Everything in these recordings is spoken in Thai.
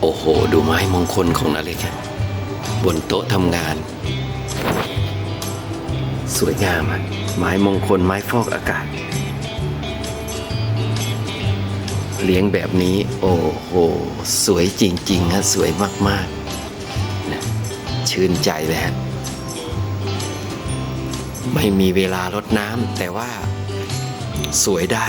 โอ้โห ดูไม้มงคลของนาเล็กบนโต๊ะทำงาน สวยงามอะไม้มงคลไม้ฟอกอากาศ เลี้ยงแบบนี้ โอ้โห สวยจริงๆฮะสวยมากๆนะชื่นใจเลยฮะไม่มีเวลารดน้ำแต่ว่าสวยได้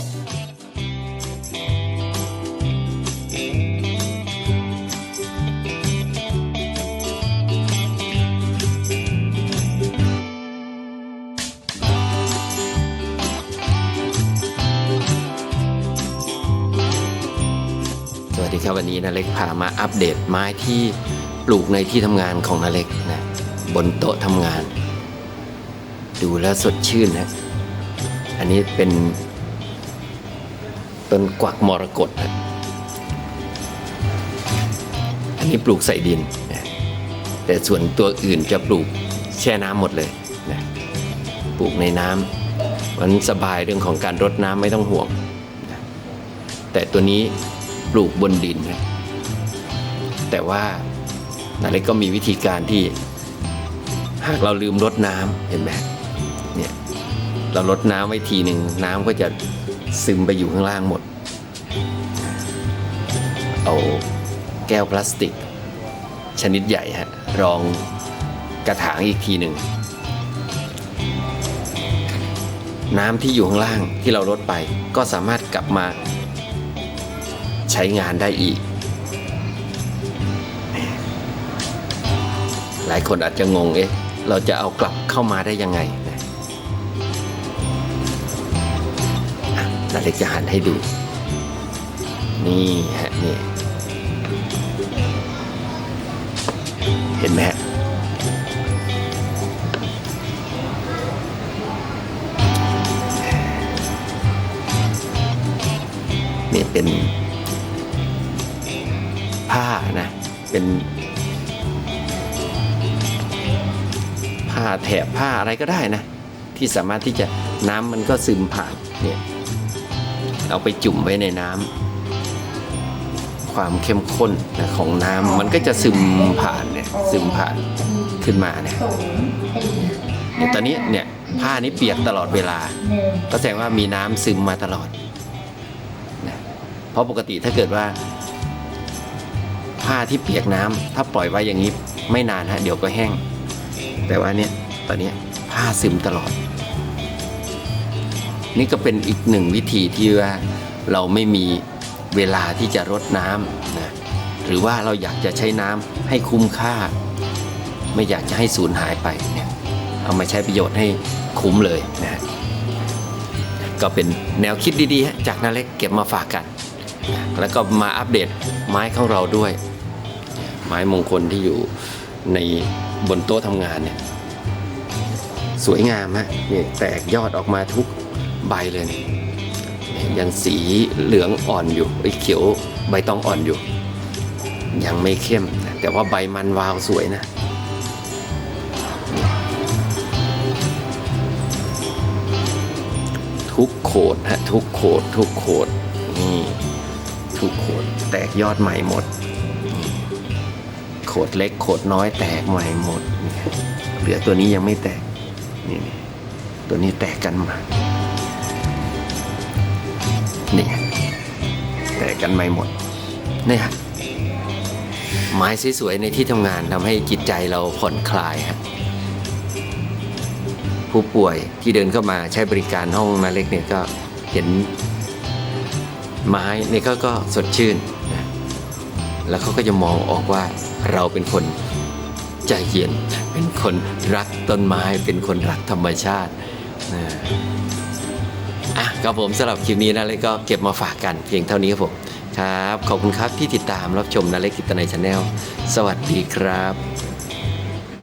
ครับวันนี้นาเล็กพามาอัปเดตไม้ที่ปลูกในที่ทำงานของนาเล็กนะบนโต๊ะทำงาน ดูแล้วสดชื่นนะอันนี้เป็นต้นกวักมรกตนะอันนี้ปลูกใส่ดินนะแต่ส่วนตัวอื่นจะปลูกแช่น้ำหมดเลยนะปลูกในน้ำมันสบายเรื่องของการรดน้ำไม่ต้องห่วงแต่ตัวนี้ ปลูกบนดินนะแต่ว่านาเล็กก็มีวิธีการที่ หากเราลืมรดน้ำเห็นไหมเนี่ยเรารดน้ำไว้ทีหนึ่งน้ำก็จะซึมไปอยู่ข้างล่างหมด เอาแก้วพลาสติก ชนิดใหญ่ฮะรองกระถางอีกทีหนึ่งน้ำที่อยู่ข้างล่างที่เราลดไปก็สามารถกลับมา ใช้งานได้อีก หลายคนอาจจะงงเอ๊ะเราจะเอากลับเข้ามาได้ยังไงนะนาเล็กจะหันให้ดู นี่ฮะนี่เห็นไหมฮะนี่เป็น ผ้านะ เป็นผ้าแถบผ้าอะไรก็ได้นะ ที่สามารถที่จะน้ำมันก็ซึมผ่านเนี่ยเอาไปจุ่มไว้ในน้ำความเข้มข้นนะของน้ำมันก็จะซึมผ่านเนี่ยซึมผ่านขึ้นมาเนี่ยเนี่ยตอนนี้เนี่ยผ้านี้เปียกตลอดเวลา ก็แสดงว่ามีน้ำซึมมาตลอดนะเพราะปกติถ้าเกิดว่า ผ้าที่เปียกน้ำถ้าปล่อยไว้อย่างนี้ไม่นานฮะเดี๋ยวก็แห้ง แต่ว่าเนี่ยตอนนี้ผ้าซึมตลอด นี่ก็เป็นอีกหนึ่งวิธีที่ว่าเราไม่มีเวลาที่จะรดน้ำนะหรือว่าเราอยากจะใช้น้ำให้คุ้มค่า ไม่อยากจะให้สูญหายไปเนี่ยเอามาใช้ประโยชน์ให้คุ้มเลยนะก็เป็นแนวคิดดีๆ จากนาเล็กเก็บมาฝากกัน แล้วก็มาอัปเดตไม้ของเราด้วย ไม้มงคลที่อยู่ในบนโต๊ะทำงานเนี่ยสวยงามฮะนี่แตกยอดออกมาทุกใบเลยนี่ยังสีเหลืองอ่อนอยู่ไอ้เขียวใบตองอ่อนอยู่ ยังไม่เข้ม แต่ว่าใบมันวาวสวยนะทุกโขดฮะทุกโขดทุกโขดนี่ทุกโขดแตกยอดใหม่หมด ขดเล็กโขดน้อยแตกใหม่หมดนี่เหลือตัวนี้ยังไม่แตกนี่นี่ตัวนี้แตกกันมานี่แตกกันใหม่หมดนี่ฮะไม้สวยๆในที่ทำงานทำให้จิตใจเราผ่อนคลายฮะผู้ป่วยที่เดินเข้ามาใช้บริการห้องนาเล็กเนี่ยก็เห็นไม้เนี่ยก็ก็สดชื่นนะแล้วเขาก็จะมองออกว่า เราเป็นคนใจเย็น เป็นคนรักต้นไม้ เป็นคนรักธรรมชาตินะอะครับผมสำหรับคลิปนี้นะเล็กก็เก็บมาฝากกันเพียงเท่านี้ครับผมครับ ขอบคุณครับที่ติดตามรับชมนะเล็กกิตในชาแนลสวัสดีครับ